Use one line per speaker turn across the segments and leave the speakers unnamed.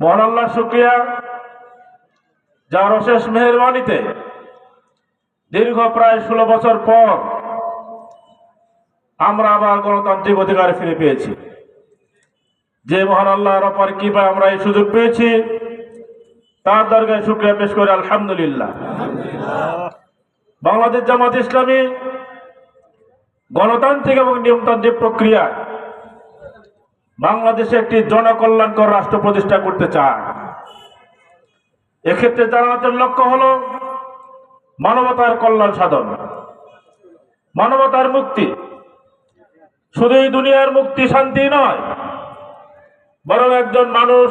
মহান আল্লাহ শুক্রিয়া। যার অশেষ মেহরবানিতে দীর্ঘ প্রায় ষোলো বছর পর আমরা আবার গণতান্ত্রিক অধিকার ফিরে পেয়েছি। যে মহান আল্লাহর অপার কৃপায় আমরা এই সুযোগ পেয়েছি, তার দরগায় শুক্রিয়া পেশ করে আলহামদুলিল্লাহ। বাংলাদেশ জামাত ইসলামী গণতান্ত্রিক এবং নিয়মতান্ত্রিক প্রক্রিয়ায় বাংলাদেশে একটি জনকল্যাণকর রাষ্ট্র প্রতিষ্ঠা করতে চায় এক্ষেত্রে জানাতের লক্ষ্য হল মানবতার কল্যাণ সাধন। মানবতার মুক্তি। শুধু এই দুনিয়ার মুক্তি, শান্তি নয়, বরং একজন মানুষ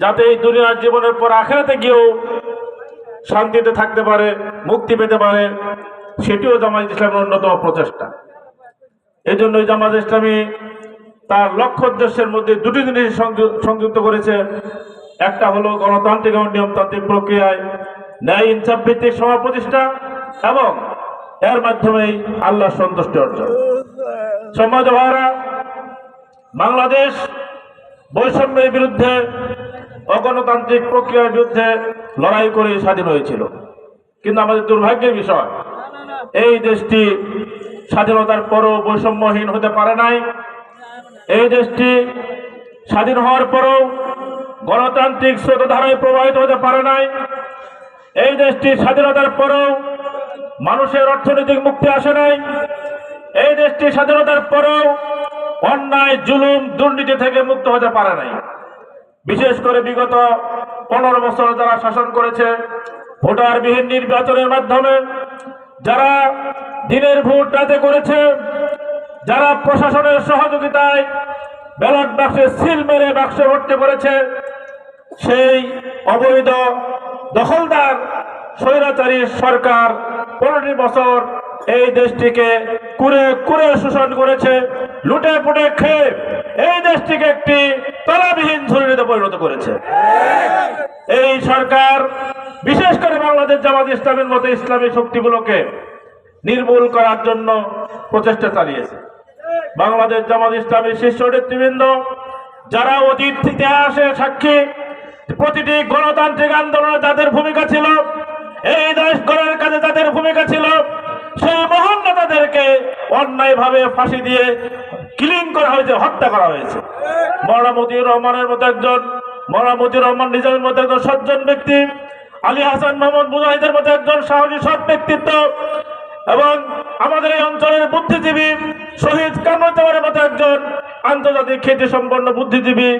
যাতে এই দুনিয়ার জীবনের পর আখেরাতে গিয়েও শান্তিতে থাকতে পারে, মুক্তি পেতে পারে, সেটিও জামাত ইসলামের অন্যতম প্রচেষ্টা। এই জন্যই জামাত ইসলামী তার লক্ষ্য উদ্দেশ্যের মধ্যে দুটি জিনিস সংযুক্ত করেছে। একটা হলো গণতান্ত্রিক এবং নিয়মতান্ত্রিক প্রক্রিয়ায় ন্যায়, ইনসাফ ভিত্তিক সভা প্রতিষ্ঠা এবং এর মাধ্যমেই আল্লাহ সন্তুষ্টি অর্জন। সমাজ ভাইরা বাংলাদেশ বৈষম্যের বিরুদ্ধে অগণতান্ত্রিক প্রক্রিয়ার বিরুদ্ধে লড়াই করে স্বাধীন হয়েছিল। কিন্তু আমাদের দুর্ভাগ্যের বিষয়, এই দেশটি স্বাধীনতার পরও বৈষম্যহীন হতে পারে নাই। এই দেশটি স্বাধীন হওয়ার পরও গণতান্ত্রিক স্রোতধারায় প্রবাহিত হতে পারে নাই। এই দেশটি স্বাধীনতার পরও মানুষের অর্থনৈতিক মুক্তি আসে নাই। এই দেশটি স্বাধীনতার পরেও অন্যায়, জুলুম, দুর্নীতি থেকে মুক্ত হতে পারে নাই। বিশেষ করে বিগত পনেরো বছর যারা শাসন করেছে, ভোটারবিহীন নির্বাচনের মাধ্যমে যারা দিনের ভোট রাতে করেছে যারা প্রশাসনের সহযোগিতায় ব্যালট বাক্সে সিল মেরে বাক্সে ভর্তি করেছে, সেই অবৈধ দখলদার স্বৈরাচারী সরকার পনেরোটি বছর এই দেশটিকে কুরে কুরে শোষণ করেছে, লুটে পুটে খেয়ে এই দেশটিকে একটি তলাবিহীন ঝুড়িতে পরিণত করেছে। এই সরকার, বিশেষ করে বাংলাদেশ জামাত ইসলামের মতো ইসলামী শক্তিগুলোকে নির্মূল করার জন্য প্রচেষ্টা চালিয়েছে। বাংলাদেশ জামাত ইসলামের শীর্ষ নেতৃবৃন্দ, যারা অতীত ইতিহাসে সাক্ষী, প্রতিটি গণতান্ত্রিক আন্দোলনে যাদের ভূমিকা ছিল, এই দেশ গড়ার কাজে যাদের ভূমিকা ছিল, সেই মহান নেতাদেরকে অন্যায়ভাবে ফাঁসি দিয়ে কিলিং করা হয়েছে, হত্যা করা হয়েছে। মৌলানা মতিউর রহমানের মতো একজন মৌলানা মতিউর রহমান নিজামের মতো একজন সজ্জন ব্যক্তি, আলী হাসান মোহাম্মদ মুজাহিদের মতো একজন সাহসী সৎ ব্যক্তিত্ব এবং আমাদের এই অঞ্চলের বুদ্ধিজীবী শহীদ কামরুজ্জামানের মতো একজন আন্তর্জাতিক খ্যাতি সম্পন্ন বুদ্ধিজীবী,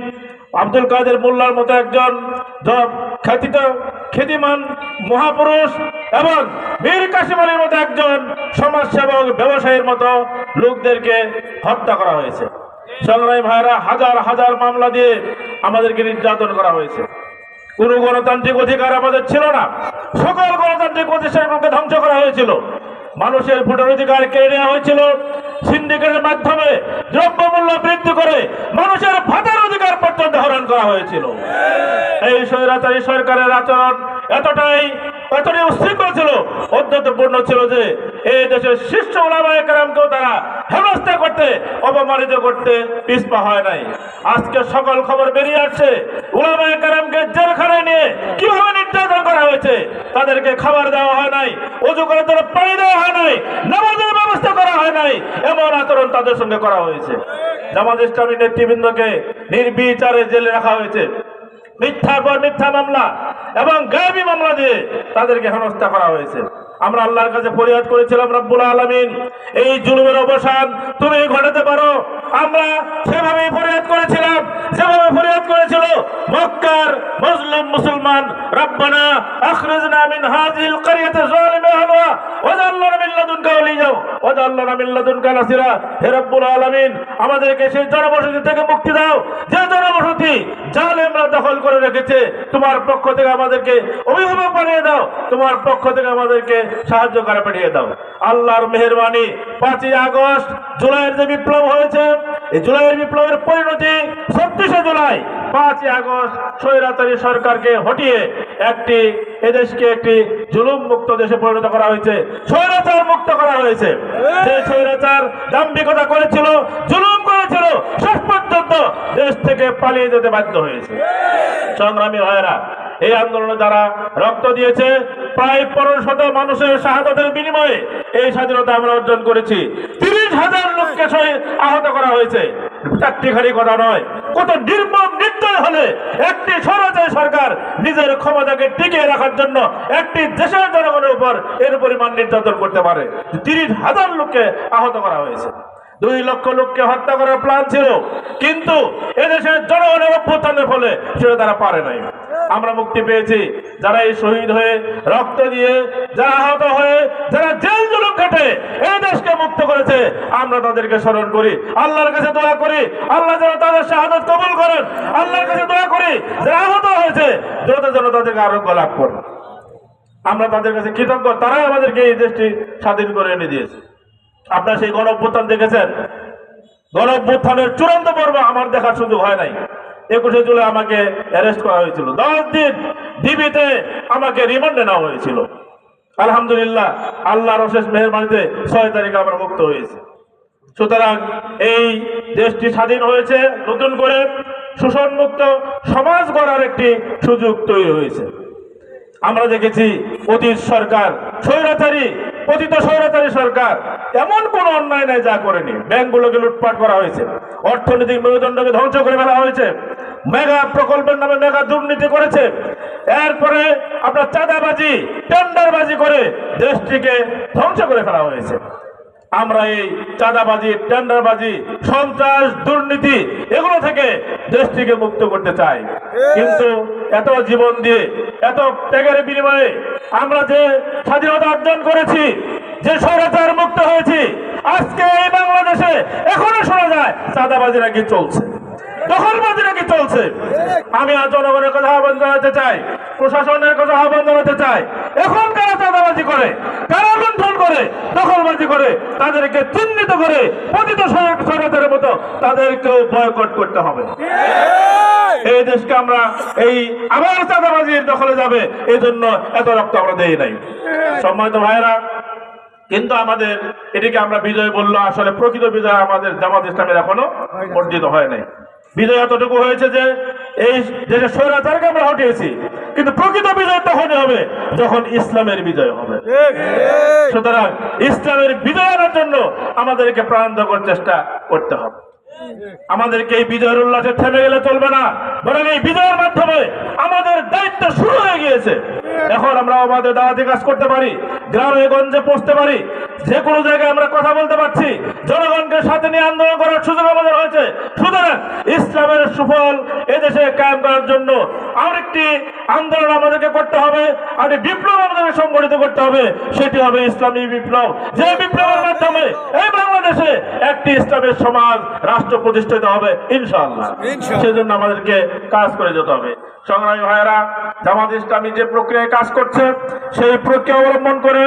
আব্দুল কাদের মোল্লার মতো একজন খ্যাতিত খ্যাতিমান মহাপুরুষ এবং মীর কাসিম মতো একজন সমাজসেবক ব্যবসায়ীর মতো লোকদেরকে হত্যা করা হয়েছে। সংগ্রামী ভাইরা হাজার হাজার মামলা দিয়ে আমাদেরকে নির্যাতন করা হয়েছে। কোনো গণতান্ত্রিক অধিকার আমাদের ছিল না। সকল গণতান্ত্রিক প্রতিষ্ঠানগুলোকে ধ্বংস করা হয়েছিল। মানুষের ভোটার অধিকার কেড়ে নেওয়া হয়েছিল। সিন্ডিকেটের মাধ্যমে দ্রব্যমূল্য বৃদ্ধি করে মানুষের ভাতার অধিকার পর্যন্ত হরণ করা হয়েছিল। এই স্বৈরাচারী সরকারের আচরণ এতটাই এতটাই উশৃঙ্খল ছিল অত্যন্ত পূর্ণ ছিল যে এই দেশের শীর্ষ ওলামায় কারামকেও তারা হেনস্থা করতে, অপমানিত করতে পিছপা হয় নাই। আজকে সকল খবর বেরিয়ে আসছে। ওলামায় কারামকে জেলখানায় নিয়ে কীভাবে নির্যাতন করা হয়েছে, তাদেরকে খাবার দেওয়া হয় নাই, অজু করার জন্য পানি দেওয়া হয় নাই, নামাজের ব্যবস্থা করা হয় নাই, এমন আচরণ তাদের সঙ্গে করা হয়েছে। জামাত ইসলামী নেতৃবৃন্দকে নির্বিচারে জেলে রাখা হয়েছে। মিথ্যার পর মিথ্যা মামলা এবং গায়েবী মামলা দিয়ে তাদেরকে হেনস্থা করা হয়েছে। আমরা আল্লাহর কাছে ফরিয়াদ করেছিলাম রব্বুল আলমিন। এই জুলুমের অবসান তুমি ঘটাতে পারো। আমরা সেভাবেই ফরিয়াদ করেছিলাম সেভাবে ফরিয়াদ করেছিল মক্কার মুসলিম মুসলমান, রব্বানা আখরিজনা মিন হাজিল কারিয়াতে যালিমা আমাদেরকে সেই জনবসতি থেকে মুক্তি দাও। যে জনবসতি জালেমরা দখল করে রেখেছে, তোমার পক্ষ থেকে আমাদেরকে অভিভাবক বানিয়ে দাও। তোমার পক্ষ থেকে আমাদেরকে সাহায্য করে পাঠিয়ে দাও। আল্লাহর মেহরবানি পাঁচই আগস্ট, জুলাইয়ের যে বিপ্লব হয়েছে এই জুলাইয়ের বিপ্লবের পরিণতি ছত্রিশে জুলাই, পাঁচই আগস্ট স্বৈরাচারী সরকারকে হটিয়ে একটি এদেশকে একটি জুলুম মুক্ত দেশে পরিণত করা হয়েছে, স্বৈরাচার মুক্ত করা হয়েছে। যে স্বৈরাচার দাম্ভিকতা করেছিল, জুলুম করেছিল, শেষ পর্যন্ত দেশ থেকে পালিয়ে যেতে বাধ্য হয়েছে। সংগ্রামী ভাইয়েরা, এই আন্দোলনে যারা রক্ত দিয়েছে, প্রায় পনেরো শত মানুষের শাহাদতের বিনিময়ে এই স্বাধীনতা আমরা অর্জন করেছি। তিরিশ হাজার শহীদ আহত করা হয়েছে। চারটি খালি কথা নয়। কত নির্মম নির্দয় হলে একটি স্বরাজয় সরকার নিজের ক্ষমতাকে টিকিয়ে রাখার জন্য একটি দেশের জনগণের উপর এর পরিমাণ নির্যাতন করতে পারে। তিরিশ হাজার লোককে আহত করা হয়েছে। দুই লক্ষ লোককে হত্যা করার প্ল্যান ছিল। কিন্তু এদেশের জনগণের অভ্যুত্থানের ফলে সেটা তারা পারে নাই। আমরা মুক্তি পেয়েছি। যারা এই শহীদ হয়ে রক্ত দিয়ে, যারা আহত হয়ে, যারা জেল জুলুম কেটে, এই দেশকে মুক্ত করেছে। আমরা তাদেরকে স্মরণ করি। আল্লাহর কাছে দোয়া করি। আল্লাহ যেন তাদের শাহাদত কবুল করেন। আল্লাহর কাছে দোয়া করি। যারা আহত হয়েছে যত যেন তাদেরকে আরোগ্য লাভ করেন। আমরা তাদের কাছে কৃতজ্ঞ। তারাই আমাদেরকে এই দেশটি স্বাধীন করে এনে দিয়েছে। আপনারা সেই গণ অভ্যুত্থান দেখেছেন? গণ অভ্যুত্থানের চূড়ান্ত পর্ব আমার দেখার সুযোগ হয় নাই। একুশে জুলাই আমাকে অ্যারেস্ট করা হয়েছিল। দশ দিন ডিবিতে আমাকে রিমান্ডে নেওয়া হয়েছিল। আলহামদুলিল্লাহ, আল্লাহর অশেষ মেহরবানিতে ছয় তারিখে আমরা মুক্ত হয়েছে। সুতরাং এই দেশটি স্বাধীন হয়েছে, নতুন করে শোষণমুক্ত সমাজ গড়ার একটি সুযোগ তৈরি হয়েছে। আমরা দেখেছি অতীত সরকার স্বৈরাচারী পতিত স্বৈরাচারী সরকার। এমন কোন অন্যায় নাই যা করেনি। ব্যাংকগুলোকে লুটপাট করা হয়েছে। অর্থনৈতিক মেরুদণ্ডকে ধ্বংস করে ফেলা হয়েছে। মেগা প্রকল্পের নামে মেগা দুর্নীতি করেছে। এরপরে আপনার চাঁদাবাজি, টেন্ডারবাজি করে দেশটিকে ধ্বংস করে ফেলা হয়েছে। আমরা এই চাঁদাবাজি টেন্ডারবাজি সন্ত্রাস দুর্নীতি এগুলো থেকে দেশটিকে মুক্ত করতে চাই। কিন্তু এত জীবন দিয়ে এত ত্যাগের বিনিময়ে আমরা যে স্বাধীনতা অর্জন করেছি যে স্বৈরাচার মুক্ত হয়েছি আজকে এই বাংলাদেশে এখনও শোনা যায় চাঁদাবাজি নাকি চলছে। দখলবাজি নাকি চলছে। আমি আর জনগণের কথা আহ্বান জানাতে চাই প্রশাসনের কথা আহ্বান জানাতে চাই এখন কারা চাঁদাবাজি করে? কারা লুণ্ঠন করে দখলবাজি করে তাদেরকে চিহ্নিত করে পতিত সরকারের মতো তাদেরকেও বয়কট করতে হবে। এই দেশকে আমরা এই আবার চাঁদাবাজির দখলে যাবে এই জন্য এত রক্ত আমরা দেই নাই। সম্মানিত ভাইয়েরা কিন্তু আমাদের এটিকে আমরা বিজয় বলল আসলে প্রকৃত বিজয় আমাদের জামাত ইসলামের এখনও অর্জিত হয় নাই। বিজয় এতটুকু হয়েছে যে এই দেশের স্বৈরাচারকে আমরা হটিয়েছি কিন্তু প্রকৃত বিজয় তখনই হবে যখন ইসলামের বিজয় হবে। সুতরাং ইসলামের বিজয় আনার জন্য আমাদেরকে প্রাণ দেওয়ার চেষ্টা করতে হবে। আমাদেরকে এই বিজয়ের উল্লাসে থেমে গেলে চলবে না বরং এই বিজয়ের মাধ্যমে আমাদের দায়িত্ব শুরু হয়ে গিয়েছে। এখন আমরা আমাদের দাওয়াতি কাজ করতে পারি গ্রামে গঞ্জে পৌঁছতে পারি। যে কোনো জায়গায় আমরা কথা বলতে পারছি। জনগণকে সাথে নিয়ে আন্দোলন করার সুযোগ আমাদের হয়েছে। সুতরাং ইসলামের সুফল এদেশে কায়েম করার জন্য আরেকটি আন্দোলন আমাদেরকে করতে হবে আরেকটি বিপ্লব আমাদেরকে সংগঠিত করতে হবে। সেটি হবে ইসলামী বিপ্লব। যে বিপ্লবের মাধ্যমে এই বাংলাদেশে একটি ইসলামের সমাজ রাষ্ট্র প্রতিষ্ঠিত হবে
ইনশাআল্লাহ।
সেজন্য আমাদেরকে কাজ করে যেতে হবে। সংগ্রামী ভাইয়েরা জামাত ইসলামী যে প্রক্রিয়ায় কাজ করছে সেই প্রক্রিয়া অবলম্বন করে